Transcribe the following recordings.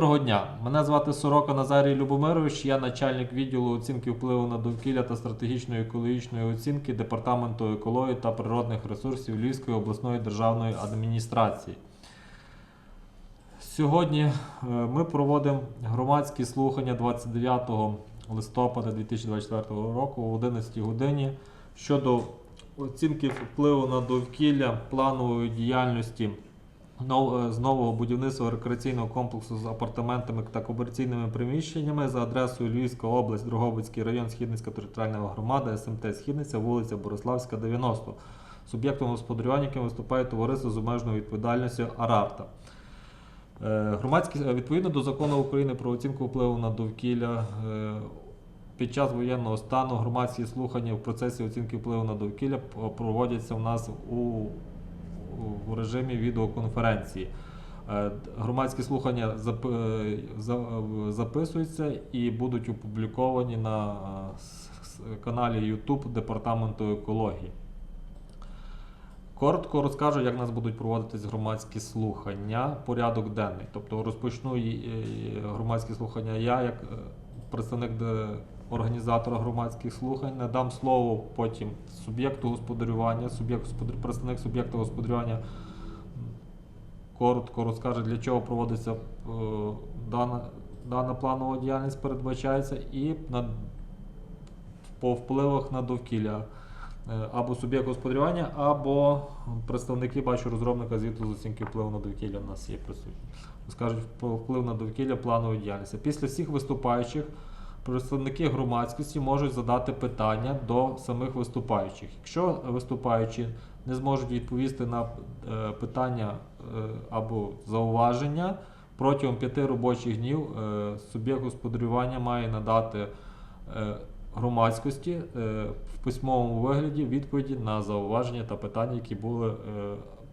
Доброго дня! Мене звати Сорока Назарій Любомирович. Я начальник відділу оцінки впливу на довкілля та стратегічної екологічної оцінки Департаменту екології та природних ресурсів Львівської обласної державної адміністрації. Сьогодні е, ми проводимо громадські слухання 29 листопада 2024 року о 11 годині щодо оцінки впливу на довкілля планової діяльності з нового будівництва рекреаційного комплексу з апартаментами та комерційними приміщеннями за адресою Львівська область, Дрогобицький район, Східницька територіальна громада, СМТ Східниця, вулиця Бориславська, 90. Суб'єктом господарювання, яким виступає товариство з обмеженою відповідальністю Арарта. Е, Громадські е, відповідно до закону України про оцінку впливу на довкілля. е, Під час воєнного стану громадські слухання в процесі оцінки впливу на довкілля проводяться у нас у, у режимі відеоконференції. Е, Громадські слухання е, за- записуються і будуть опубліковані на е, каналі YouTube Департаменту екології. Коротко розкажу, як у нас будуть проводитись громадські слухання, порядок денний. Тобто розпочну громадські слухання я, як представник організатора громадських слухань, надам слово потім суб'єкту господарювання, суб'єкт представник суб'єкту господарювання коротко розкаже, для чого проводиться е, дана, дана планова діяльність передбачається, і на, по впливах на довкілля. Е, або суб'єкт господарювання, або представники бачу розробника звіту з оцінки впливу на довкілля в нас є присутні. Скажуть вплив на довкілля планової діяльності. Після всіх виступаючих представники громадськості можуть задати питання до самих виступаючих. Якщо виступаючі не зможуть відповісти на е, питання е, або зауваження, протягом п'яти робочих днів е, суб'єкт господарювання має надати громадськості в письмовому вигляді відповіді на зауваження та питання, які були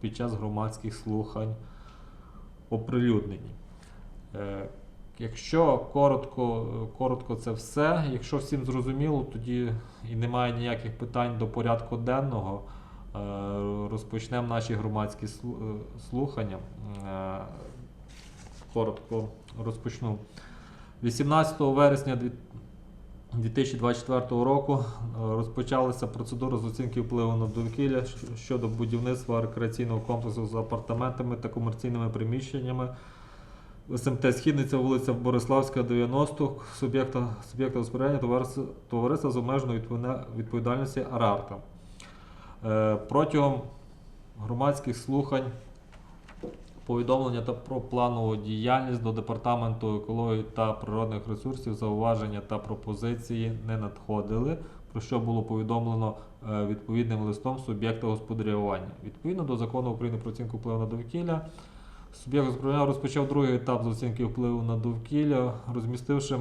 під час громадських слухань оприлюднені. Якщо коротко, коротко це все, якщо всім зрозуміло, тоді і немає ніяких питань до порядку денного, е, розпочнемо наші громадські е, слухання. Е, Коротко розпочну. 18 вересня 2024 року розпочалася процедура з оцінки впливу на довкілля щодо будівництва рекреаційного комплексу з апартаментами та комерційними приміщеннями. СМТ Східниця, вулиця Бориславська, 90, суб'єкта суб'єкта господарювання товариства, з обмеженою відповідальності Арарта. Е, Протягом громадських слухань повідомлення та про планову діяльність до департаменту екології та природних ресурсів, зауваження та пропозиції не надходили, про що було повідомлено е, відповідним листом суб'єкта господарювання. Відповідно до закону України про оцінку впливу на довкілля, суб'єкт господарювання розпочав другий етап з оцінки впливу на довкілля, розмістивши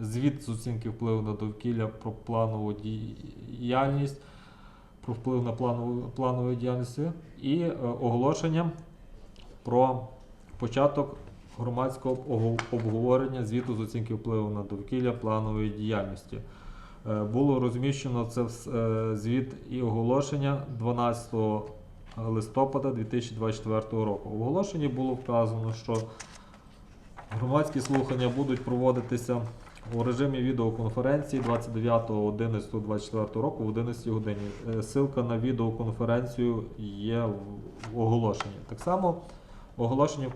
звіт з оцінки впливу на довкілля про планову діяльність, про вплив на планову, планову діяльність і е, оголошення про початок громадського обговорення звіту з оцінки впливу на довкілля планової діяльності. Е, Було розміщено це е, звіт і оголошення 12 листопада 2024 року. В оголошенні було вказано, що громадські слухання будуть проводитися у режимі відеоконференції 29.11.24 року в 11 годині. Е, Ссылка на відеоконференцію є в- оголошенні. Так само в оголошенні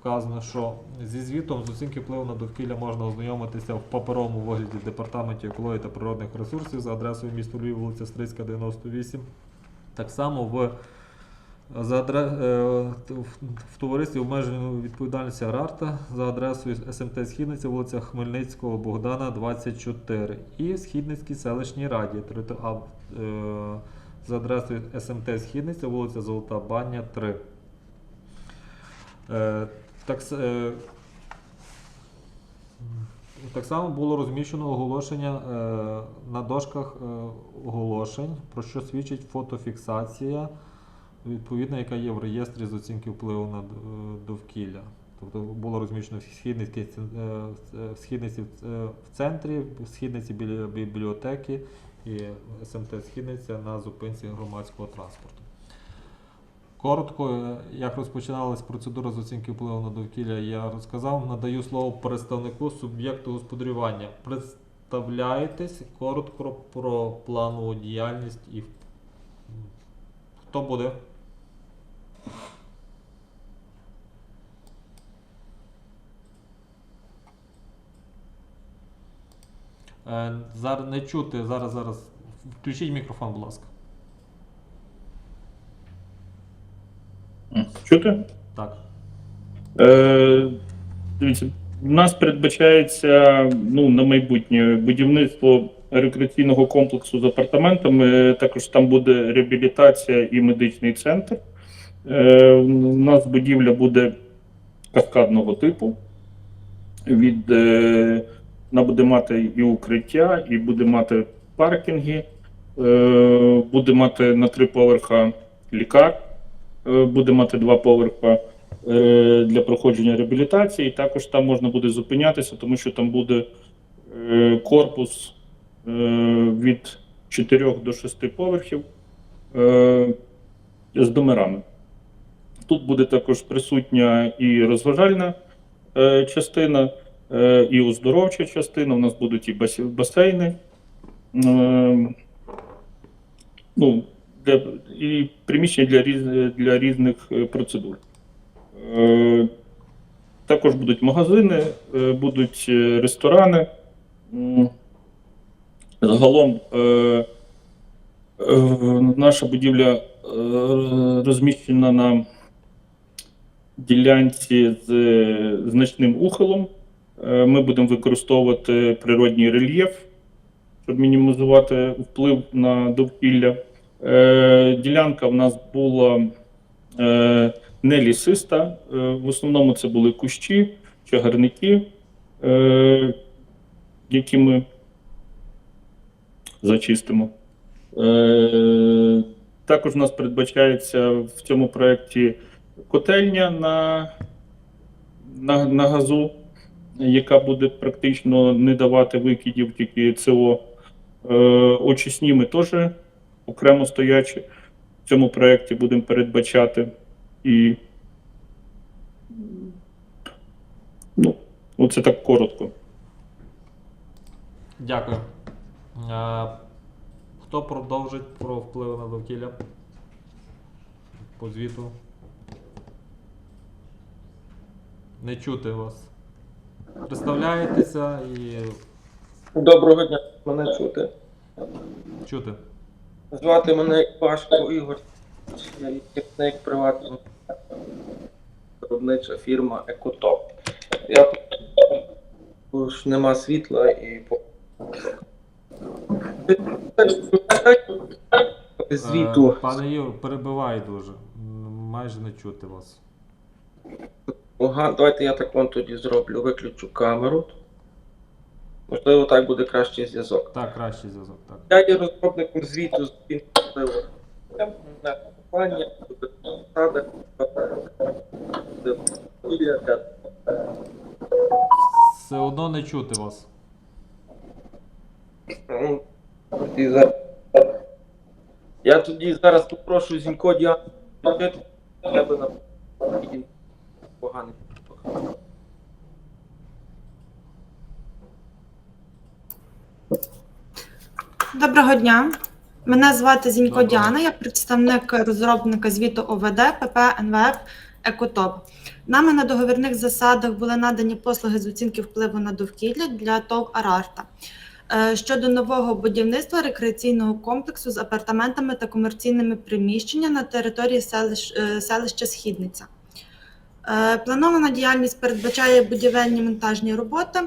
вказано, що зі звітом з оцінки впливу на довкілля можна ознайомитися в паперовому вигляді департаменті екології та природних ресурсів за адресою місто Львів, вулиця Стрийська, 98. Так само в за адре... е, в- товаристві обмеженої відповідальності Арарта за адресою СМТ Східниця, вулиця Хмельницького, Богдана, 24. І Східницькій селищній раді е, за адресою СМТ Східниця, вулиця Золота Баня, 3. Е, так, так само було розміщено оголошення на дошках оголошень, про що свідчить фотофіксація, відповідна, яка є в реєстрі з оцінки впливу на е, довкілля. Тобто було розміщено східниці, е, в східниці е, в центрі, східниці біля бібліотеки і СМТ Східниця на зупинці громадського транспорту. Коротко, е, як розпочиналась процедура з оцінки впливу на довкілля, я розказав. Надаю слово представнику суб'єкту господарювання. Представляєтесь коротко про планову діяльність і хто буде? Зараз не чути. Зараз, зараз. Включіть мікрофон, будь ласка. Чути? Так. Е, дивіться, в нас передбачається ну, на майбутнє будівництво рекреаційного комплексу з апартаментами. Також там буде реабілітація і медичний центр. Е, у нас будівля буде каскадного типу. Від, е, вона буде мати і укриття, і буде мати паркінги, е, буде мати на три поверха лікар, е, буде мати два поверха е, для проходження реабілітації. Також там можна буде зупинятися, тому що там буде корпус від 4 до 6 поверхів з номерами. Тут буде також присутня і розважальна частина, і оздоровча частина. У нас будуть і басейни. Е, ну, для, і приміщення для, різ, для різних е, процедур. Е, Також будуть магазини, е, будуть е, ресторани. Загалом е, е, наша будівля е, розміщена на ділянці з е, значним ухилом. Е, Ми будемо використовувати природній рельєф, щоб мінімізувати вплив на довкілля. Е, Ділянка в нас була е, не лісиста. В основному це були кущі, чагарники, які ми зачистимо. Також у нас передбачається в цьому проєкті котельня на, на, на газу, яка буде практично не давати викидів, тільки ЦО. Е, Очисні ми теж окремо стоячі в цьому проєкті будемо передбачати. І ну, оце так коротко. Дякую. Е, Хто продовжить про впливи на довкілля? По звіту. Не чути вас. Представляєтеся і Доброго дня, мене чути. чути. Звати мене Пашко Ігор. Я є керівник приватного виробнича фірма Екотоп. Я бо ж нема світла і по звіту. Е, Пане Ігор, перебивай дуже. М, Майже не чути вас. Ага, давайте я так вон тоді зроблю. Виключу камеру. Можливо, так буде кращий зв'язок. Так, кращий зв'язок, так. Я є розробником звіту з інфраструктури. на компанія, для Все одно не чути вас. Ну, Я тоді зараз попрошу Зінько Діану, я би на поганий. Доброго дня. Мене звати Зінько Доброго. Діана, я представник розробника звіту ОВД ПП НВФ Екотоп. Нами на договірних засадах були надані послуги з оцінки впливу на довкілля для ТОВ Арарта е, щодо нового будівництва рекреаційного комплексу з апартаментами та комерційними приміщеннями на території селищ, е, селища Східниця. Е, Планована діяльність передбачає будівельні монтажні роботи,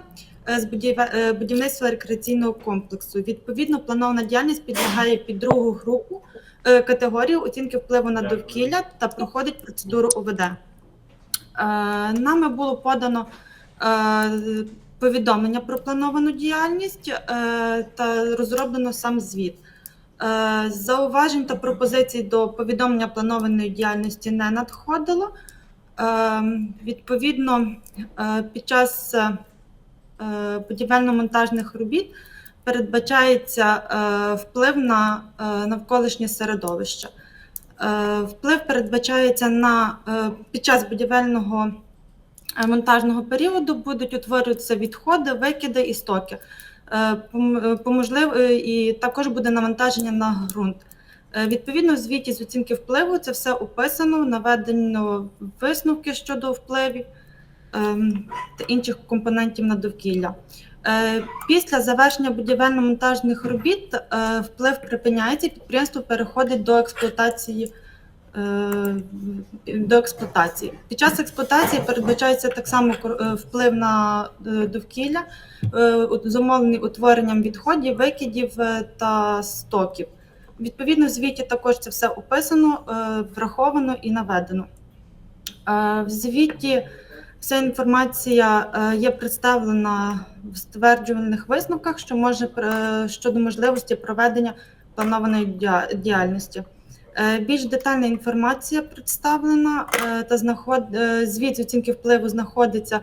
е, з е, будівництва рекреаційного комплексу. Відповідно, планована діяльність підлягає під другу групу категорію оцінки впливу на довкілля та проходить процедуру ОВД. Нами було подано повідомлення про плановану діяльність та розроблено сам звіт. Зауважень та пропозицій до повідомлення планованої діяльності не надходило. Е, Відповідно, е, під час е, будівельно-монтажних робіт передбачається е, вплив на навколишнє середовище. Вплив передбачається на під час будівельного монтажного періоду будуть утворюватися відходи, викиди і стоки. По можлив- е, і також буде навантаження на ґрунт. Е, Відповідно, в звіті з оцінки впливу це все описано, наведено висновки щодо впливів ем, та інших компонентів на довкілля. Е, Після завершення будівельно-монтажних робіт е, вплив припиняється, підприємство переходить до експлуатації. До експлуатації. Під час експлуатації передбачається так само вплив на довкілля, зумовлений утворенням відходів, викидів та стоків. Відповідно, в звіті також це все описано, е, враховано і наведено. Е, В звіті вся інформація е, є представлена в стверджувальних висновках, що може щодо можливості проведення планованої діяльності. Більш детальна інформація представлена та знаход... звіт з оцінки впливу знаходиться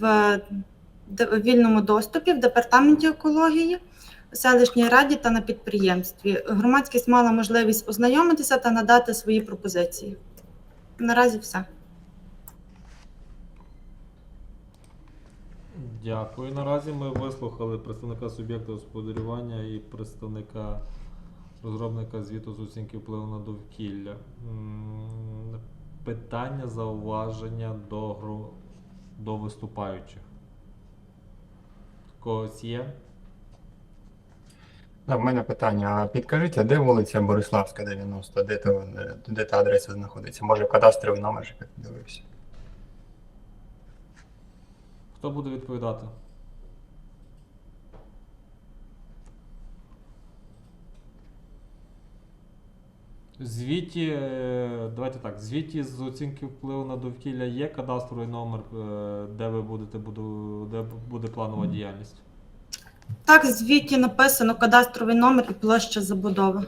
в вільному доступі в департаменті екології, селищній раді та на підприємстві. Громадськість мала можливість ознайомитися та надати свої пропозиції. Наразі все. Дякую. Наразі ми вислухали представника суб'єкту господарювання і представника розробника звіту з оцінки впливу на довкілля. Питання, зауваження до, до виступаючих. Когось є? А в мене питання. А підкажіть, а де вулиця Бориславська, 90? Де, то, де та адреса знаходиться? Може, кадастровий номер ж як дивився? Хто буде відповідати? Звіті, е, давайте так, звіті з оцінки впливу на довкілля є кадастровий номер, е, де ви будете буду, де буде планова діяльність. Так, в звіті написано кадастровий номер і площа забудови.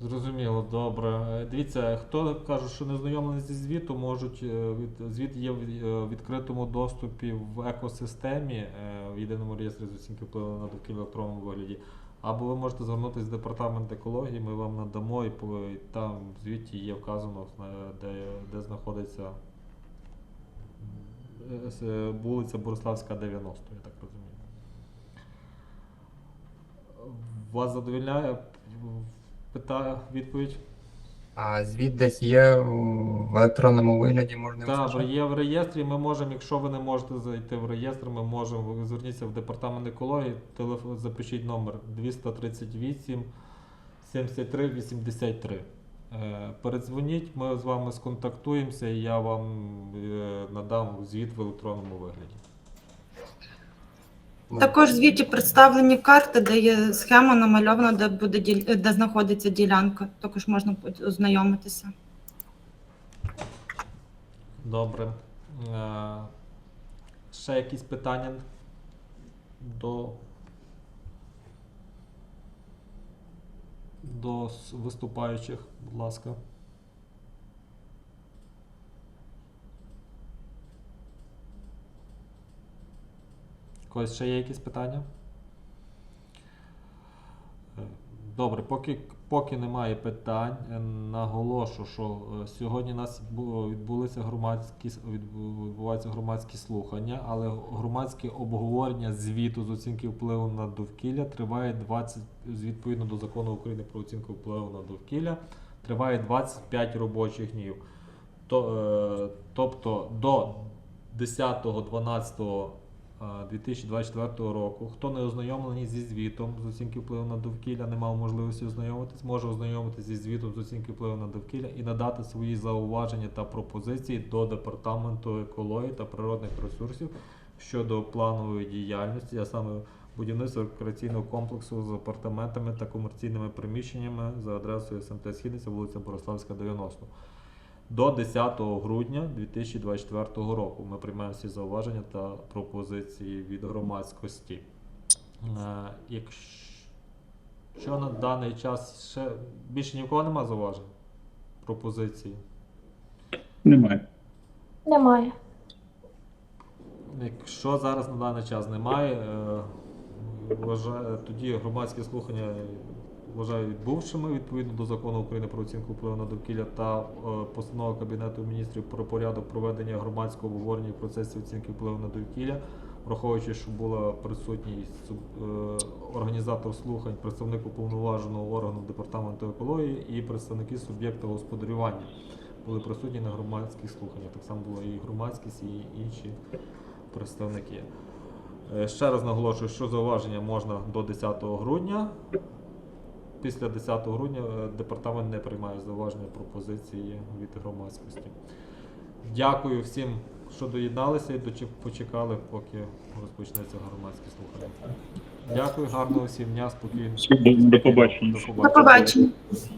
Зрозуміло, добре. Е, Дивіться, хто каже, що не знайомлений зі звітом, можуть е, звіт є в е, відкритому доступі в екосистемі в єдиному реєстрі з оцінки впливу на довкілля в електронному вигляді. Або ви можете звернутися в департамент екології, ми вам надамо, і там в звіті є вказано, де, де знаходиться вулиця Бориславська, 90, я так розумію. Вас задовільняє питає відповідь? А звіт десь є в електронному вигляді, можна Так, є в реєстрі. Ми можемо, якщо ви не можете зайти в реєстр, ми можемо зверніться в департамент екології, телефон запишіть номер 238 73 83. Е, Передзвоніть, ми з вами сконтактуємося і я вам е, надам звіт в електронному вигляді. Також в звіті представлені карти, де є схема намальована, де буде де знаходиться ділянка. Також можна ознайомитися. Добре. Е, Ще якісь питання до, до виступаючих, будь ласка. Когось ще є якісь питання? Е, Добре, поки, поки немає питань, е, наголошу, що е, сьогодні у нас відбулися громадські відбуваються громадські слухання, але громадське обговорення звіту з оцінки впливу на довкілля триває 20, з- відповідно до закону України про оцінку впливу на довкілля, триває 25 робочих днів. Е, тобто до 10.12 а, 2024 року. Хто не ознайомлений зі звітом з оцінки впливу на довкілля, не мав можливості ознайомитись, може ознайомитися зі звітом з оцінки впливу на довкілля і надати свої зауваження та пропозиції до департаменту екології та природних ресурсів щодо планової діяльності, а саме будівництва рекреаційного комплексу з апартаментами та комерційними приміщеннями за адресою СМТ Східниця, вулиця Бориславська, 90 до 10 грудня 2024 року. Ми приймаємо всі зауваження та пропозиції від громадськості. Е, Якщо на даний час ще більше ні в кого немає зауважень? Пропозиції. Немає. Немає. Якщо зараз на даний час немає, е, тоді громадські слухання вважаю відбувшими відповідно до закону України про оцінку впливу на довкілля та е, постанови Кабінету міністрів про порядок проведення громадського обговорення в процесі оцінки впливу на довкілля, враховуючи, що була присутність е, організатор слухань, представник уповноваженого органу департаменту екології і представники суб'єкта господарювання були присутні на громадських слуханнях. Так само була і громадськість, і інші представники. Е, Ще раз наголошую, що зауваження можна до 10 грудня. Після 10 грудня е, департамент не приймає зауваження пропозиції від громадськості. Дякую всім, що доєдналися і почекали, поки розпочнеться громадське слухання. Дякую, гарного всім дня, спокійно. До, побачення. До побачення.